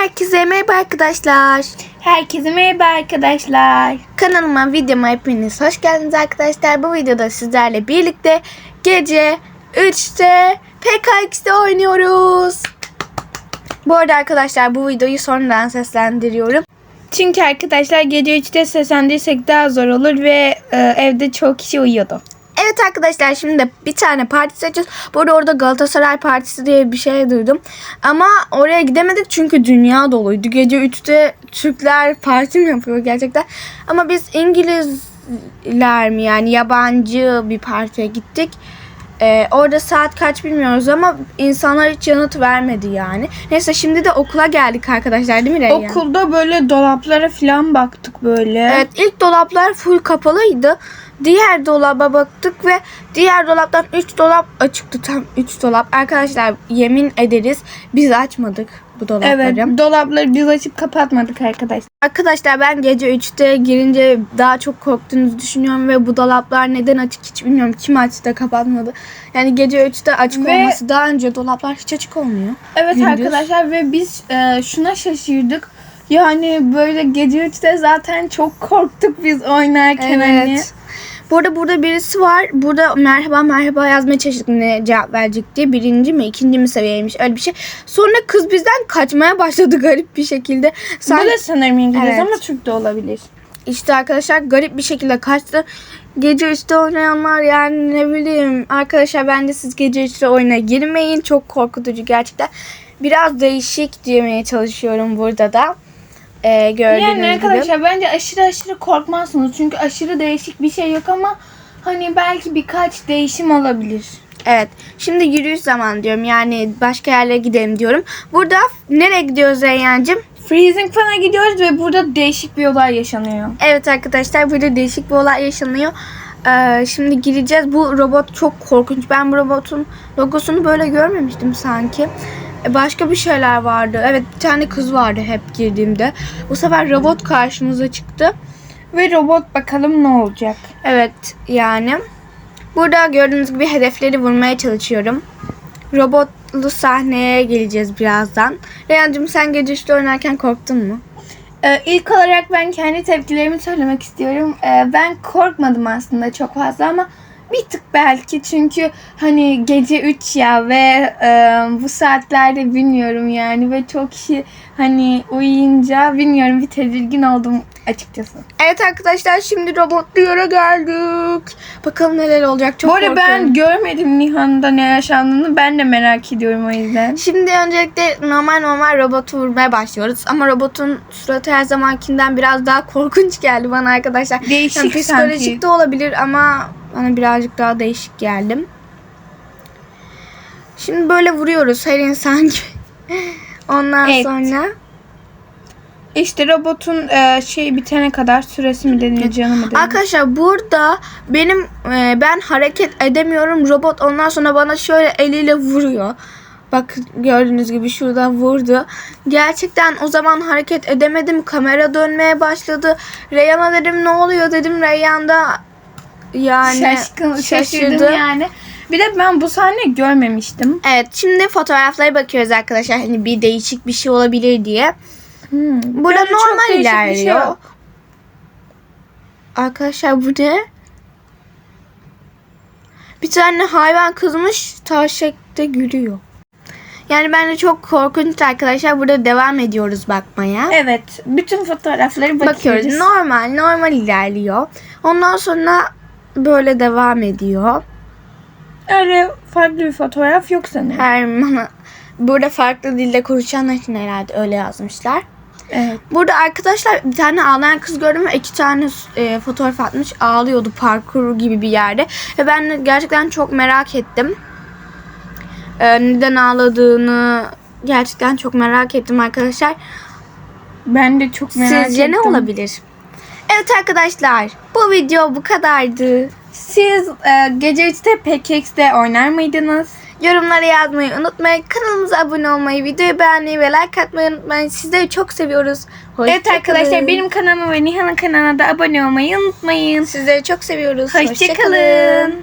Herkese merhaba arkadaşlar. Herkese merhaba arkadaşlar. Kanalıma videoma hepiniz hoş geldiniz arkadaşlar. Bu videoda sizlerle birlikte gece 3'te PKX'de oynuyoruz. Bu arada arkadaşlar bu videoyu sonradan seslendiriyorum. Çünkü arkadaşlar gece 3'te seslendirsek daha zor olur ve e, evde çok kişi uyuyordu. Evet arkadaşlar şimdi de bir tane parti seçeceğiz. Bu arada orada Galatasaray Partisi diye bir şey duydum. Ama oraya gidemedik çünkü dünya doluydu. Gece 3'te Türkler parti mi yapıyor gerçekten. Ama biz İngilizler mi yani yabancı bir partiye gittik. Ee, orada saat kaç bilmiyoruz ama insanlar hiç yanıt vermedi yani. Neyse şimdi de okula geldik arkadaşlar değil mi Reyyan? Okulda böyle dolaplara falan baktık böyle. Evet ilk dolaplar full kapalıydı. Diğer dolaba baktık ve diğer dolaptan 3 dolap açıktı tam 3 dolap. Arkadaşlar yemin ederiz biz açmadık bu dolapları. Evet, dolapları biz açıp kapatmadık arkadaşlar. Arkadaşlar ben gece 3'te girince daha çok korktuğunuzu düşünüyorum ve bu dolaplar neden açık hiç bilmiyorum. Kim açtı da kapatmadı. Yani gece 3'te açık Ve- olması daha önce dolaplar hiç açık olmuyor. Evet Gündüz. arkadaşlar ve biz e, şuna şaşırdık. Yani böyle gece 3'te zaten çok korktuk biz oynarken hani. Bu arada burada birisi var. Burada merhaba merhaba yazmaya çalıştık ne cevap verecek diye. Birinci mi ikinci mi seviyeymiş öyle bir şey. Sonra kız bizden kaçmaya başladı garip bir şekilde. Bu Sanki da sanırım İngiliz Evet. ama Türk de olabilir. işte arkadaşlar garip bir şekilde kaçtı. Gece 3'te oynayanlar yani ne bileyim. Arkadaşlar bence siz gece 3'te oyuna girmeyin. Çok korkutucu gerçekten. Biraz değişik demeye çalışıyorum burada da. Ee, gördüğünüz Yani gibi. arkadaşlar bence aşırı aşırı korkmazsınız. Çünkü aşırı değişik bir şey yok ama hani belki birkaç değişim olabilir. Evet. Şimdi yürüyüş zaman diyorum. Yani başka yerlere gidelim diyorum. Burada nereye gidiyoruz Reyyancığım? Freezing Fun'a gidiyoruz ve burada değişik bir olay yaşanıyor. Evet arkadaşlar burada değişik bir olay yaşanıyor. Ee, şimdi gireceğiz. Bu robot çok korkunç. Ben bu robotun logosunu böyle görmemiştim sanki. Ee, Başka bir şeyler vardı. Evet bir tane kız vardı hep girdiğimde. Bu sefer robot karşımıza çıktı. Ve robot bakalım ne olacak. Evet yani. Burada gördüğünüz gibi hedefleri vurmaya çalışıyorum. Robotlu sahneye geleceğiz birazdan. Reyhancığım sen gece üçte oynarken korktun mu? Ee, ilk olarak ben kendi tepkilerimi söylemek istiyorum. Ee, ben korkmadım aslında çok fazla ama bir tık belki çünkü hani gece 3 ya ve e, bu saatlerde bilmiyorum yani ve çok kişi hani uyuyunca bilmiyorum bir tedirgin oldum açıkçası. Evet arkadaşlar şimdi robotlu yere geldik. Bakalım neler olacak çok bu arada ben korkuyorum. görmedim Nihan'da ne yaşandığını ben de merak ediyorum o yüzden. Şimdi öncelikle normal normal robotu vurmaya başlıyoruz. Ama robotun suratı her zamankinden biraz daha korkunç geldi bana arkadaşlar. Değişik Yani psikolojik sanki. de olabilir ama bana birazcık daha değişik geldim. Şimdi böyle vuruyoruz her insan. Ondan Evet. sonra İşte robotun e, şey bitene kadar süresi mi deniyor canı mı deniyor? Arkadaşlar burada benim e, ben hareket edemiyorum. Robot ondan sonra bana şöyle eliyle vuruyor. Bak gördüğünüz gibi şurada vurdu. Gerçekten o zaman hareket edemedim. Kamera dönmeye başladı. Reyhan'a dedim ne oluyor dedim. Reyhan da yani Şaşkın, şaşırdı. şaşırdım yani. Bir de ben bu sahneyi görmemiştim. Evet şimdi fotoğraflara bakıyoruz arkadaşlar. Hani bir değişik bir şey olabilir diye. Hmm. Burada Yani çok normal değişik bir şey ilerliyor. yok. Arkadaşlar bu ne? Bir tane hayvan kızmış taşekte gülüyor. Yani bence çok korkunç arkadaşlar. Burada devam ediyoruz bakmaya. Evet. Bütün fotoğrafları bakıyoruz. Bakıyoruz. Normal, normal ilerliyor. Ondan sonra böyle devam ediyor. Öyle farklı bir fotoğraf yok sanırım. Her burada farklı dilde konuşanlar için herhalde öyle yazmışlar. Evet. Burada arkadaşlar bir tane ağlayan kız gördüm ve iki tane e, fotoğraf atmış. Ağlıyordu parkur gibi bir yerde. Ve ben gerçekten çok merak ettim. E, neden ağladığını gerçekten çok merak ettim arkadaşlar. Ben de çok merak Sizce ettim. ne olabilir? Evet arkadaşlar bu video bu kadardı. Siz e, gece 3'te PKX'de oynar mıydınız? Yorumlara yazmayı unutmayın. Kanalımıza abone olmayı, videoyu beğenmeyi ve like atmayı unutmayın. Sizleri çok seviyoruz. Evet Hoşça arkadaşlar kalın. benim kanalıma ve Nihan'ın kanalına da abone olmayı unutmayın. Sizleri çok seviyoruz. Hoşçakalın.